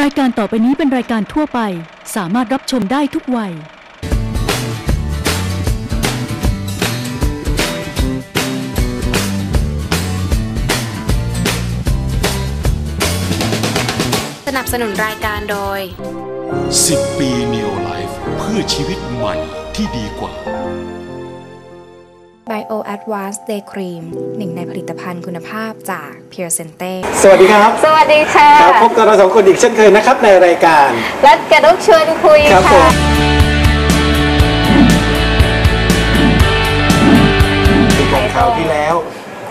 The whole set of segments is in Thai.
รายการต่อไปนี้เป็นรายการทั่วไป สามารถรับชมได้ทุกวัย สนับสนุนรายการโดย 10 ปี Neo Life เพื่อชีวิตใหม่ที่ดีกว่า Bio Advanced Day Cream หนึ่งในผลิตภัณฑ์คุณภาพจาก Pure Sente สวัสดีครับสวัสดีค่ะครับพบกับเราสองคนอีกเช่นเคยนะครับในรายการ รัดกระดุกชวนคุยครับผค่ะ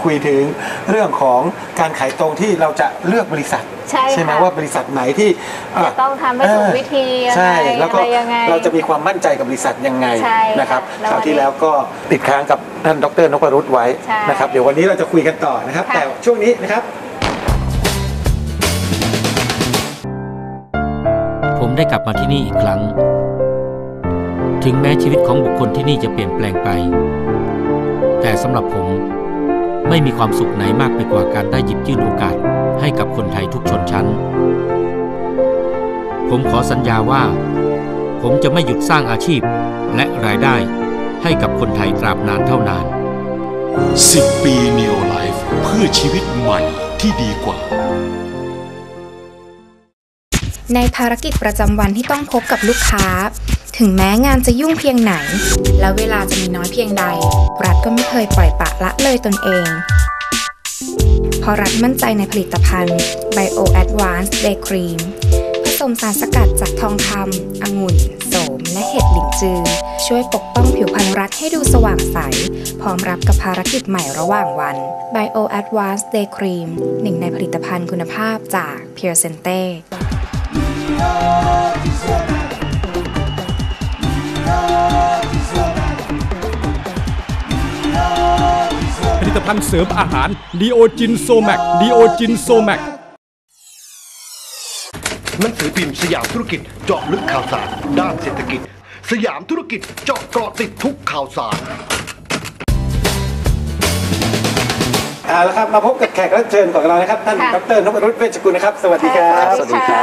คุยถึงเรื่องของการขายตรงที่เราจะเลือกบริษัทใช่ค่ะไหมว่าบริษัทไหนที่ะจะต้องทำให้ถูกวิธียังไงใช่แล้วก็อะไรยังไง เราจะมีความมั่นใจกับบริษัทยังไงใช่ค่ะนะครับแล้วคราวที่วันนี้แล้วก็ติดค้างกับท่านดรนพรุษไว้ใช่นะครับเดี๋ยววันนี้เราจะคุยกันต่อนะครับ ค่ะ แต่ช่วงนี้นะครับผมได้กลับมาที่นี่อีกครั้ง ถึงแม้ชีวิตของบุคคลที่นี่จะเปลี่ยนแปลงไป แต่สำหรับผม ไม่มีความสุขไหนมากไปกว่าการได้หยิบยื่นโอกาสให้กับคนไทยทุกชนชั้น ผมขอสัญญาว่า ผมจะไม่หยุดสร้างอาชีพและรายได้ให้กับคนไทยตราบนานเท่านาน 10 ปี Neo Life เพื่อชีวิตใหม่ที่ดีกว่า ในภารกิจประจำวันที่ต้องพบกับลูกค้า ถึงแม้งานจะยุ่งเพียงไหน และเวลาจะมีน้อยเพียงใด รัฐก็ไม่เคยปล่อยปะละเลยตนเองเพราะรัฐมั่นใจในผลิตภัณฑ์ Bio Advanced Day Cream ผสมสารสกัดจากทองคำองุ่น โสม และเห็ดหลินจือ ช่วยปกป้องผิวพรรณรัฐให้ดูสว่างใส พร้อมรับกับภารกิจใหม่ระหว่างวัน Bio Advanced Day Cream หนึ่งในผลิตภัณฑ์คุณภาพจาก Pure Sente ผลิตภัณฑ์เสริมอาหารดีโอจินโซแมกดีโอจินโซแมกหนังสือพิมพ์สยามธุรกิจเจาะลึกข่าวสาร ด้านเศรษฐกิจ สยามธุรกิจเจาะเกาะติดทุกข่าวสารเอาละครับมาพบกับแขกรับเชิญของเรานะครับ ท่านค่ะดรนพรุษเวชกุลนะครับ สวัสดีครับ สวัสดีค่ะคุ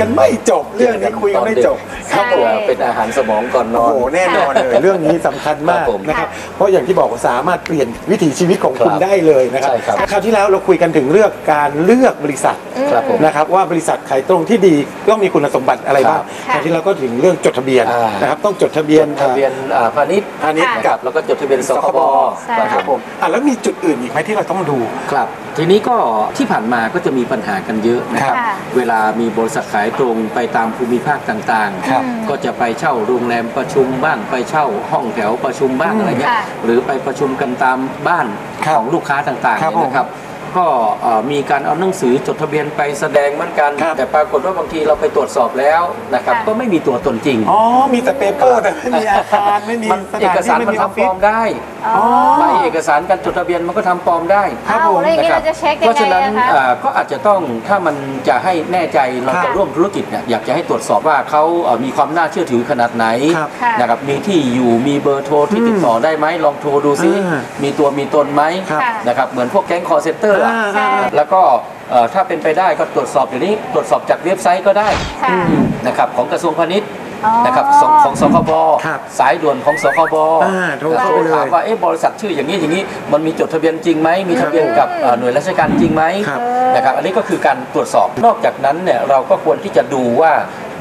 กันไม่จบเรื่องนี้คุยกันไม่จบครับผมเป็นอาหารสมองก่อนนโอ้อนโหแน่นอนเลย เรื่องนี้สำคัญมากครับผมนะครับเพราะอย่างที่บอกว่าสามารถเปลี่ยนวิถีชีวิตของคุณครับได้เลยนะครับใช่ครับคราวที่แล้วเราคุยกันถึงเรื่องการเลือกบริษัทครับผมนะครับว่าบริษัทขายตรงที่ดีต้องมีคุณสมบัติอะไรบ้างครับคราวที่แล้วก็ถึงเรื่องจดทะเบียนอ่านนะครับต้องจดทะเบียนทะเบียนอ่าพาณิชย์พาณิชย์ค่ะกับแล้วก็จดทะเบียนสคบใช่ครับผมอะแล้วมีจุดอื่นอีกไหมที่เราต้องดูครับ ทีนี้ก็ที่ผ่านมาก็จะมีปัญหากันเยอะนะครับค่ะเวลามีบริษัทขายตรงไปตามภูมิภาคต่างครับๆ ก็จะไปเช่าโรงแรมประชุมบ้างไปเช่าห้องแถวประชุมบ้างอืมอะไรเงี้ยค่ะ หรือไปประชุมกันตามบ้านครับของลูกค้าต่างๆครับเนี่ยนะครับ ก็เอ่อมีการเอาหนังสือจดทะเบียนไปแสดงเหมือนกันครับแต่ปรากฏว่าบางทีเราไปตรวจสอบแล้วนะครับค่ะก็ไม่มีตัวตนจริงอ๋อมีแต่เปเปอร์แต่ไม่มีอาคารไม่มีมันสเอถานกสารที่ไม่มันมีออฟทำปฟิลศอมได้อ๋อใบเอกสารการจดทะเบียนมันก็ทำปลอมได้ครับผมเอาแล้วอย่างนี้นะคเราบจะเช็คเพยังราะฉะไงนั้นนะคะอ่าก็อาจจะต้องถ้ามันจะให้แน่ใจเราครัจะบร่วมธุรกิจเนี่ยอยากจะให้ตรวจสอบว่าเขาเอ่อมีความน่าเชื่อถือขนาดไหนครับค่ะนะครับมีที่อยู่มีเบอร์โทรที่อืมติดต่อได้ไหมลองโทรดูซิอ่ามีตัวมีตนไหมครับค่ะนะครับเหมือนพวกแก๊งคอร์เซนเตอร์อ่า ใช่ แล้วก็เอ่อถ้าเป็นไปได้ก็ตรวจสอบเดี๋ยวนี้ตรวจสอบจากเว็บไซต์ก็ได้ค่ะ นะครับของกระทรวงพาณิชย์อ๋อ นะครับของของสคบครับสายด่วนของสคบอ่าโทรแล้วเข้าโทรไปเลยถามว่าเอ๊ะบริษัทชื่ออย่างนี้อย่างนี้มันมีจดทะเบียนจริงไหมมีทะเบียนกับเอ่อหน่วยราชการจริงไหมครับ นะครับอันนี้ก็คือการตรวจสอบนอกจากนั้นเนี่ยเราก็ควรที่จะดูว่า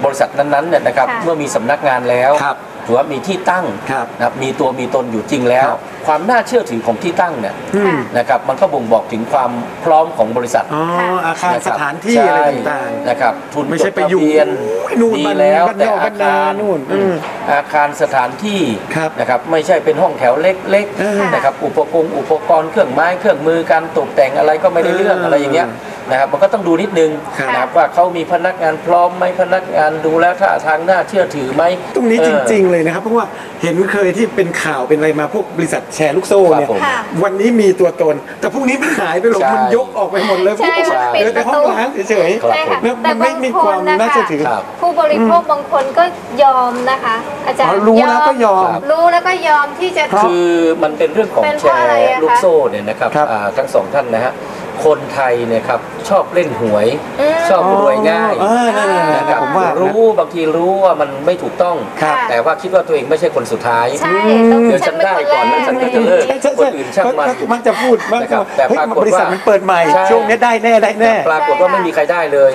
บริษัทนั้นๆเนี่ยนะครับค่ะเมื่อมีสำนักงานแล้วครับถือว่ามีที่ตั้งครับนะครับมีตัวมีตนอยู่จริงแล้ว ครับ ความน่าเชื่อถือของที่ตั้งเนี่ยอืมนะครับมันก็บ่งบอกถึงความพร้อมของบริษัทอ๋ออาคารนะสครับถานที่อะไรใช่ต่างนะครับทุนไม่ใช่จดไปอยู่ทะเบียนโอ้ยนู่นดีบ้านแล้วบ้านแต่นอกอาบ้านนาคารนู่นอืมอาคารสถานที่ครับนะครับไม่ใช่เป็นห้องแถวเล็กเออๆนะครับอุปกรณ์อุปกรณ์เครื่องไม้เครื่องมือการตกแต่งอะไรก็ไม่ได้เรื่องเอออ อะไรอย่างเงี้ย นะครับมันก็ต้องดูนิดนึงครับ นะครับว่าเขามีพนักงานพร้อมไหมพนักงานดูแล้วท่าทางน่าเชื่อถือไหมตรงนี้เอจอริง ๆ เลยนะครับ เพราะว่าเห็นเคยที่เป็นข่าวเป็นอะไรมาพวกบริษัทแชร์ลูกโซ่เนี่ยครับผม ค่ะวันนี้มีตัวตน แต่พรุ่งนี้มันหายไปหรอกใช่มันยกออกไปหมดเลยใช่พวกมันปิดเหลือแต่ห้องล้างเฉยครับ ใช่ค่ะแล้วแต่มันไม่บางมีคความนนะน่าคะเชื่อถือ ครับ ผู้บริโภคบางคนก็ยอมนะคะ อาจารอ๋อย์รู้แล้วก็ยอมรู้แล้วก็ยอมที่จะ คือมันเป็นเรื่องของเป็นเพแชราะอะไรร์อะคะลูกโซ่เนี่ยนะครับครับ อ่าทั้งสองท่านนะฮะ คนไทยเนี่ยครับชอบเล่นหวยอืมชอบรวยง่ายเออนั่นๆๆนะครับผมว่านะรู้บางทีรู้ว่ามันไม่ถูกต้อง ครับ แต่ว่าคิดว่าตัวเองไม่ใช่คนสุดท้าย ใช่ต้องเดี๋ยวฉันได้ก่อนแล้วฉันก็จะเลิก ใช่ใช่คนใช่อื่นช่างมันมันจะพูดมันนะครับจะแต่เฮ้ยปรากฏว่า บริษัทมันเปิดใหม่ ใช่ ช่วงนี้ได้แน่ได้แน่ ปรากฏว่าไม่มีใครได้เลย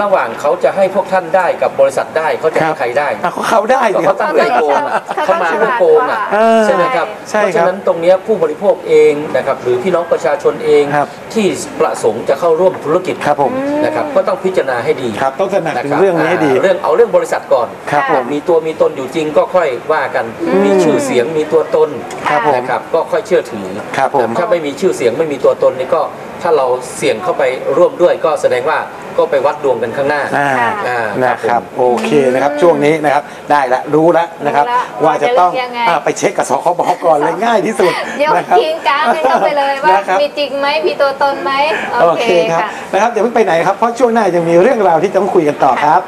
ระหว่างเขาจะให้พวกท่านได้กับบริษัทได้เขาจะครัให้บใครได้อะเขาเขาได้ก็สิคเขารับตั้งใจโกงอะเขาเขามาฉเพื่อลาดโกงอะกว่าเออใช่ไหมครับใช่เพราะครัฉะบนั้นตรงเนี้ยผู้บริโภคเองนะครับหรือพี่น้องประชาชนเองครับ ที่ประสงค์จะเข้าร่วมธุรกิจครับผม นะครับก็ต้องพิจารณาให้ดีครับต้องตระหนักถึงะคบเรื่องนี้ให้ดีาเรื่องเอาเรื่องบริษัทก่อน ครับผม มีตัวมีตนอยู่จริงก็ค่อยว่ากัน มีชื่อเสียงมีตัวตนครับผมนะครับก็ค่อยเชื่อถือครับผม ถ้าไม่มีชื่อเสียงไม่มีตัวตนนี่ก็ถ้าเราเสี่ยงเข้าไปร่วมด้วยก็แสดงว่า ก็ไปวัดดวงกันข้างหน้าอ่าอ่านะครับผมโอเคนะครับช่วงนี้นะครับได้ละรู้แล้วนะครับรู้ละว่าจะต้องว่าจะเลือกยังไง อ่าไปเช็คกับสคบก่อนเลยง่ายที่สุดเดี๋ยวนะครับ ทิ้งการ์ดให้เข้าไปเลยว่านะครับ มีจริงไหมมีตัวตนไหมโอเคครับนะครับอย่าเพิ่งไปไหนครับเพราะช่วงหน้ายังมีเรื่องราวที่ต้องคุยกันต่อครับ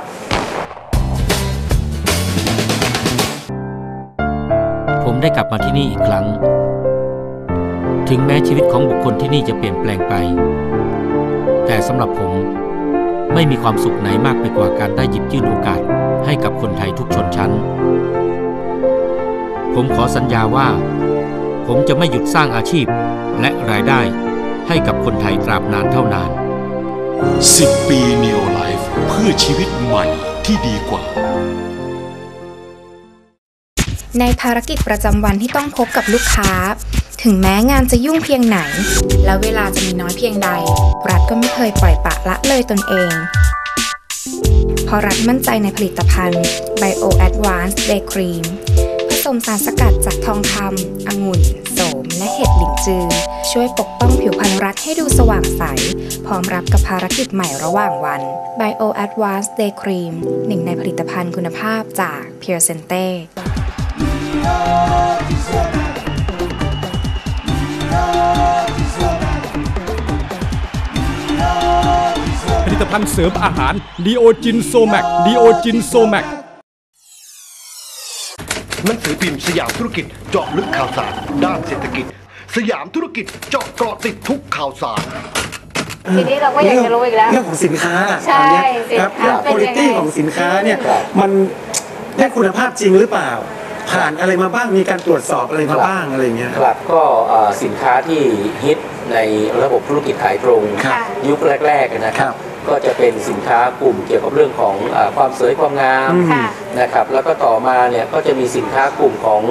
ผมได้กลับมาที่นี่อีกครั้ง ถึงแม้ชีวิตของบุคคลที่นี่จะเปลี่ยนแปลงไป แต่สำหรับผม ไม่มีความสุขไหนมากไปกว่าการได้หยิบยื่นโอกาสให้กับคนไทยทุกชนชั้น ผมขอสัญญาว่า ผมจะไม่หยุดสร้างอาชีพและรายได้ให้กับคนไทยตราบนานเท่านาน 10 ปี Neo Life เพื่อชีวิตใหม่ที่ดีกว่า ในภารกิจประจำวันที่ต้องพบกับลูกค้า ถึงแม้งานจะยุ่งเพียงไหน และเวลาจะมีน้อยเพียงใด รัฐก็ไม่เคยปล่อยปะละเลยตนเองเพราะรัฐมั่นใจในผลิตภัณฑ์ Bio Advanced Day Cream ผสมสารสกัดจากทองคำองุ่น โสม และเห็ดหลินจือ ช่วยปกป้องผิวพรรณรัฐให้ดูสว่างใส พร้อมรับกับภารกิจใหม่ระหว่างวัน Bio Advanced Day Cream หนึ่งในผลิตภัณฑ์คุณภาพจาก Pure Sente ผลิต ภัณฑ์เสริมอาหารดีโอจินโซแมกดีโอจินโซแมกหนังสือพิมพ์สยามธุรกิจเจาะลึกข่าวสาร ด้านเศรษฐกิจ สยามธุรกิจเจาะเกาะติดทุกข่าวสาร ทีนี้เราก็อยากจะรู้อีกแล้วเรื่องของสินค้าใช่ครับสินค้าเป็นคุณยังไง ภาพของสินค้าเนี่ยมันได้คุณภาพจริงหรือเปล่า ผ่านอะไรมาบ้างมีการตรวจสอบอะไรมาบ้างอะไรอย่างเงี้ยครับก็เอ่อสินค้าที่ฮิตในระบบธุรกิจขายตรง ครับยุคแรกๆนะคครัรับบ ก็จะเป็นสินค้ากลุ่มเกี่ยวกับเรื่องของเออความสวยความงามอืมค่ะ นะครับ แล้วก็ต่อมาเนี่ยก็จะมีสินค้ากลุ่มของ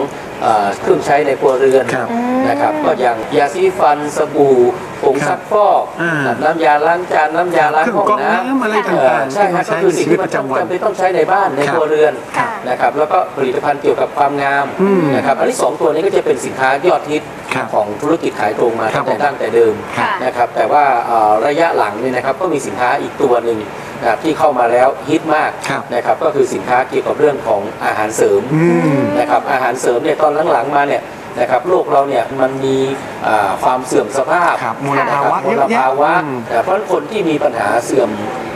เอ่อเครื่องใช้ในครัวเรือนครับนะครับ ก็อย่างยาสีฟันสบู่ผงซักฟอกอ่า น้ำยาล้างจานน้ำยาล้างเครื่องห้องกรองน้น้ำอะไรำต่างๆเอ่อใช่ครับที่ก็เราคือใช้สิ่งในชีวิที่ตมันประจำวัน จำเป็นต้องใช้ในบ้านในครับครัวเรือนค่ะ นะครับ แล้วก็ผลิตภัณฑ์เกี่ยวกับความงามอืมนะครับ อันที่สองตัวนี้ก็จะเป็นสินค้ายอดฮิตครับ ของธุรกิจขายตรงมาครัตั้บงแต่ผมตั้งแต่เดิมค่ะนะครับแต่ว่าเอ่อระยะหลังเนี่ยนะครับก็มีสินค้าอีกตัวหนึ่งนะครับที่เข้ามาแล้วฮิตมากครับนะครับก็คือสินค้าเกี่ยวกับเรื่องของอาหารเสริมอืมนะครับอาหารเสริมเนี่ยตอนหลังๆมาเนี่ยนะครับโลกเราเนี่ยมันมีอ่าความเสื่อมสภาพครับมลนะภาครับวะมเยลอะแยะภาวะอืมแต่เพราะฉะนั้นคนที่มีปัญหาเสื่อมอ่า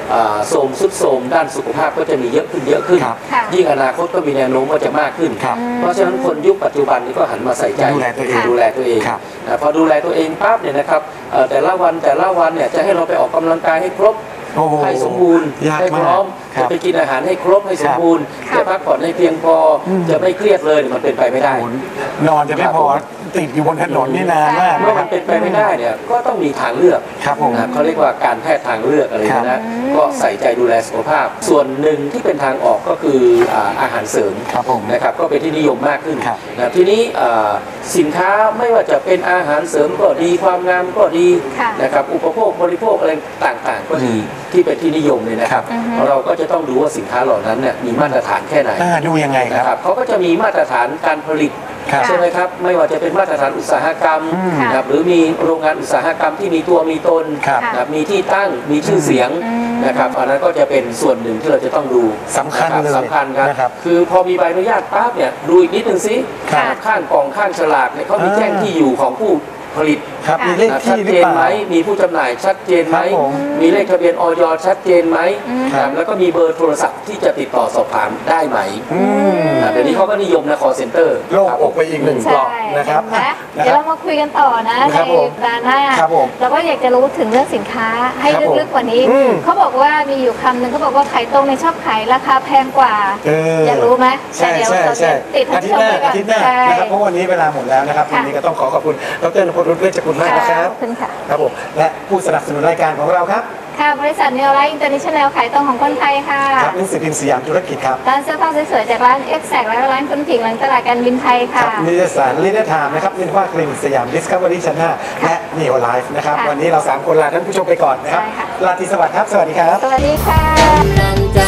โทรมสุดโทรมด้านสุขภาพก็จะมีเยอะขึ้นเยอะขึ้น ครับค่ะยิ่งอนาคตก็มีแนวโน้มว่าจะมากขึ้น ครับเพราะฉะนั้นคนยุคปัจจุบันนี้ก็หันมาใส่ใจดูแลตัวเองดูแลตัวเองครับนะพอดูแลตัวเองปั๊บเนี่ยนะครับเอ่อแต่ละวันแต่ละวันเนี่ยจะให้เราไปออกกำลังกายให้ครบโอ้โหให้สมบูรณ์ยากให้พร้อมมากครับจะไปกินอาหารให้ครบให้สมบูรณ์ครับ จะพักผ่อนให้เพียงพออม จะไม่เครียดเลยเนี่ยมันเป็นไปไม่ได้นอนจะไม่พอ ติดอยู่บนถนนนี่นานมาก เมื่อมันเป็นไปไม่ได้เนี่ยก็ต้องมีทางเลือกครับผมนะเขาเรียกว่าการแพทย์ทางเลือกอะไรครับนะ ก็ใส่ใจดูแลสุขภาพ ส่วนหนึ่งที่เป็นทางออกก็คืออ่าอาหารเสริมครับผมนะครับก็เป็นที่นิยมมากขึ้นครับนะทีนี้อ่าสินค้าไม่ว่าจะเป็นอาหารเสริมก็ดีความงามก็ดีค่ะนะครับอุปโภคบริโภคอะไรต่างๆ ก็ดีที่เป็นที่นิยมเนี่ยนะครับอือฮึเราก็จะต้องดูว่าสินค้าเหล่านั้นเนี่ยมีมาตรฐานแค่ไหนอ่าดูยังไงคนะครัรับบเขาก็จะมีมาตรฐานการผลิตครับ ใช่ไหมครับ ไม่ว่าจะเป็นมาตรฐานอุตสาหกรรมอืมนะครับหรือมีโรงงานอุตสาหกรรมที่มีตัวมีตนครับนะครับมีที่ตั้งมีชื่อเสียงอืมนะครับอันนั้นก็จะเป็นส่วนหนึ่งที่เราจะต้องดูสำคัญนะเลยสำคัญครับนะครับ คือพอมีใบอนุญาตปั๊บเนี่ยดูอีกนิดนึงสิครับข้างกล่องข้างฉลากเนี่ยเขามีอ่าแจ้งที่อยู่ของผู้ผลิต ครับมีเลขนะที่ชัดหรืเจอนเปล่า ไหมมีผู้จำหน่ายชัดเจนไหมครับผมมีเลขทะเบียนออยชัดเจนไหมครับแล้วก็มีเบอร์โทรศัพท์ที่จะติดต่อสอบถามได้ไหมอืมนะเดี๋ยวนี้เขาก็นิยมนะคอเซ็นเตอร์โล่งอกไปอีกหนึ่งใช่กล่องนะครับเห็นไหมนะเดี๋คยวรับ เรามาคุยกันต่อนะคในรับผมร้านหน้าครับผมเราก็อยากจะรู้ถึงเรื่องสินค้าให้ครับผมลึกๆกว่านี้ อืมเขาบอกว่ามีอยู่คำหนึ่งเขาบอกว่าไข่ต้มในยชอบขายราคาแพงกว่าเอออ ยากรู้ไหมใช่แต่เดี๋ยวใช่เราใช่จะติดอาทิตย์หน้าท่อาทิตย์หน้าใช่ นะครับเพราะวันนี้เวลาหมดแล้วนะครับค่ะ วันนี้ก็ต้องขอขอบคุณดรนพดลเวชกุลมากนะครับ ขอบคุณค่ะ ครับผม และผู้สนับสนุนรายการของเราครับ ค่ะ บริษัทเนลไลท์อินเตอร์เนชั่นแนลขายตรงของคนไทยค่ะ ครับหนังสือพิมพ์สยามธุรกิจครับ ร้านเสื้อผ้าสวยๆจากร้านเอ็กแซกและร้านคุณผิงหลังตลาดการบินไทยครัค่ะบนิตยสารลิเดอร์ไทม์นะครับนินว่าคลินิกสยามดิสคัฟเวอรี่ชั้นหน้าและนีโอไลฟ์นะครับ ค่ะวันนี้เราสามคนลาท่านผู้ชมไปก่อนนะครับ ใช่ค่ะ ลาตรีสวัสดิ์ครับ สวัสดีครับ สวัสดีค่ะ กำลังใจ